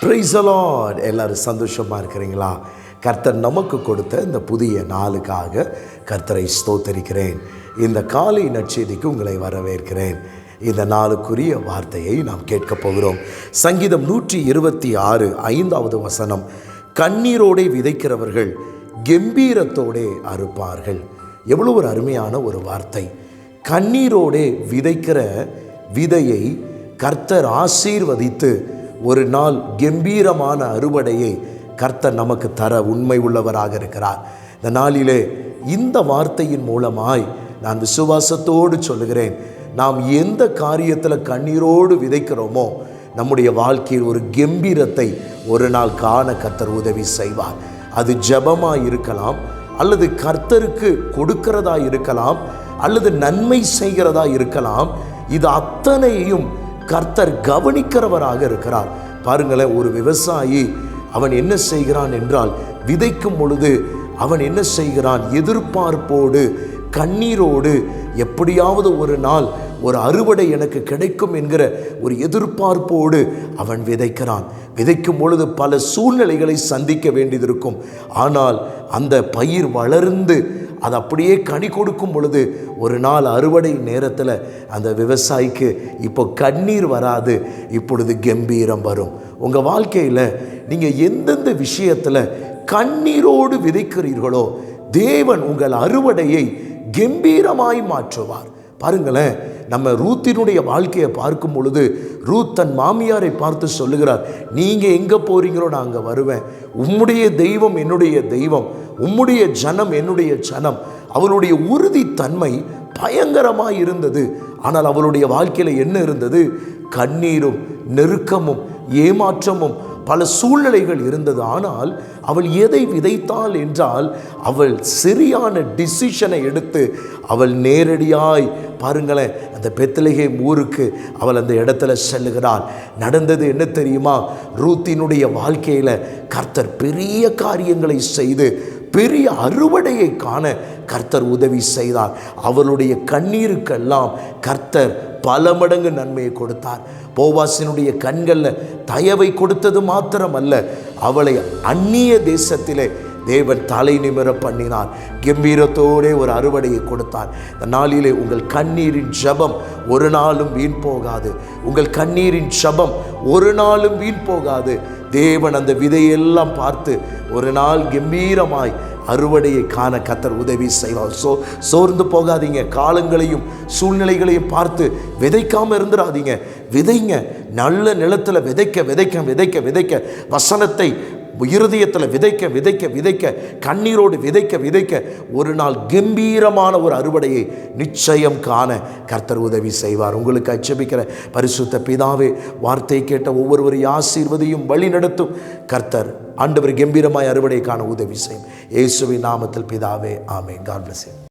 ப்ரைஸலாட் எல்லாரும் சந்தோஷமாக இருக்கிறீங்களா? கர்த்தர் நமக்கு கொடுத்த இந்த புதிய நாளுக்காக கர்த்தரை ஸ்தோத்தரிக்கிறேன். இந்த காலை நற்செய்திக்கு உங்களை வரவேற்கிறேன். இந்த நாளுக்குரிய வார்த்தையை நாம் கேட்கப் போகிறோம். சங்கீதம் நூற்றி இருபத்தி ஆறு ஐந்தாவது வசனம். கண்ணீரோடே விதைக்கிறவர்கள் கெம்பீரத்தோடே அறுப்பார்கள். எவ்வளோ ஒரு அருமையான ஒரு வார்த்தை. கண்ணீரோடே விதைக்கிற விதையை கர்த்தர் ஆசீர்வதித்து ஒரு நாள் கம்பீரமான அறுவடையை கர்த்தர் நமக்கு தர உண்மை உள்ளவராக இருக்கிறார். இந்த நாளிலே இந்த வார்த்தையின் மூலமாய் நான் விசுவாசத்தோடு சொல்லுகிறேன். நாம் எந்த காரியத்தில் கண்ணீரோடு விதைக்கிறோமோ நம்முடைய வாழ்க்கையில் ஒரு கம்பீரத்தை ஒரு நாள் காண கர்த்தர் உதவி செய்வார். அது ஜபமாக இருக்கலாம் அல்லது கர்த்தருக்கு கொடுக்கிறதா இருக்கலாம் அல்லது நன்மை செய்கிறதா இருக்கலாம் இது அத்தனையும் கர்த்தர் கவனிக்கிறவராக இருக்கிறார். பாருங்களேன் ஒரு விவசாயி அவன் என்ன செய்கிறான் என்றால் விதைக்கும் பொழுது அவன் என்ன செய்கிறான்? எதிர்பார்ப்போடு கண்ணீரோடு எப்படியாவது ஒரு நாள் ஒரு அறுவடை எனக்கு கிடைக்கும் என்கிற ஒரு எதிர்பார்ப்போடு அவன் விதைக்கிறான். விதைக்கும் பொழுது பல சூழ்நிலைகளை சந்திக்க வேண்டியது இருக்கும். ஆனால் அந்த பயிர் வளர்ந்து அது அப்படியே கனி கொடுக்கும் பொழுது ஒரு நாள் அறுவடை நேரத்தில் அந்த விவசாயிக்கு இப்போ கண்ணீர் வராது இப்பொழுது கம்பீரம் வரும். உங்கள் வாழ்க்கையில் நீங்கள் எந்தெந்த விஷயத்தில் கண்ணீரோடு விதைக்கிறீர்களோ தேவன் உங்கள் அறுவடையை கம்பீரமாய் மாற்றுவார். பாருங்களேன் நம்ம ரூத்தினுடைய வாழ்க்கையை பார்க்கும் பொழுது ரூத் தன் மாமியாரை பார்த்து சொல்லுகிறார் நீங்கள் எங்கே போகிறீங்களோ நான் அங்கே வருவேன். உம்முடைய தெய்வம் என்னுடைய தெய்வம். உம்முடைய ஜனம் என்னுடைய ஜனம். அவளுடைய உறுதித்தன்மை பயங்கரமாக இருந்தது. ஆனால் அவளுடைய வாழ்க்கையில் என்ன இருந்தது? கண்ணீரும் நெருக்கமும் ஏமாற்றமும் பல சூழ்நிலைகள் இருந்தது. ஆனால் அவள் எதை விதைத்தாள் என்றால் அவள் சரியான டிசிஷனை எடுத்து அவள் நேரடியாய் பாருங்களேன் அந்த பெத்தலகே ஊருக்கு அவள் அந்த இடத்துல செல்லுகிறாள். நடந்தது என்ன தெரியுமா? ரூத்தினுடைய வாழ்க்கையில் கர்த்தர் பெரிய காரியங்களை செய்து பெரிய அறுவடையை காண கர்த்தர் உதவி செய்தார். அவளுடைய கண்ணீருக்கெல்லாம் கர்த்தர் பல மடங்கு நன்மையை கொடுத்தார். போவாசினுடைய கண்களில் தயவை கொடுத்தது மாத்திரமல்ல அவளை அந்நிய தேசத்திலே தேவன் தலை நிமிர பண்ணினார். கம்பீரத்தோடே ஒரு அறுவடையை கொடுத்தார். இந்த நாளிலே உங்கள் கண்ணீரின் ஜபம் ஒரு நாளும் வீண் போகாது. உங்கள் கண்ணீரின் ஜபம் ஒரு நாளும் வீண் போகாது. தேவன் அந்த விதையெல்லாம் பார்த்து ஒரு நாள் கம்பீரமாய் அறுவடையை காண கத்தர் உதவி செய்வார். சோ சோர்ந்து போகாதீங்க. காலங்களையும் சூழ்நிலைகளையும் பார்த்து விதைக்காம இருந்துடாதீங்க விதைங்க நல்ல நிலத்தில் விதைக்க விதைக்க விதைக்க விதைக்க வசனத்தை இருதயத்தில் விதைக்க விதைக்க விதைக்க கண்ணீரோடு விதைக்க விதைக்க ஒரு நாள் கம்பீரமான ஒரு அறுவடையை நிச்சயம் காண கர்த்தர் உதவி செய்வார். உங்களுக்கு அச்சபிக்கிற பரிசுத்த பிதாவே வார்த்தை கேட்ட ஒவ்வொருவரையும் ஆசீர்வதியும் வழி நடத்தும் கர்த்தர் ஆண்டவர் கம்பீரமாய் அறுவடை காண உதவி செய்யும். இயேசுவின் நாமத்தில் பிதாவே ஆமே காட் பிளஸ்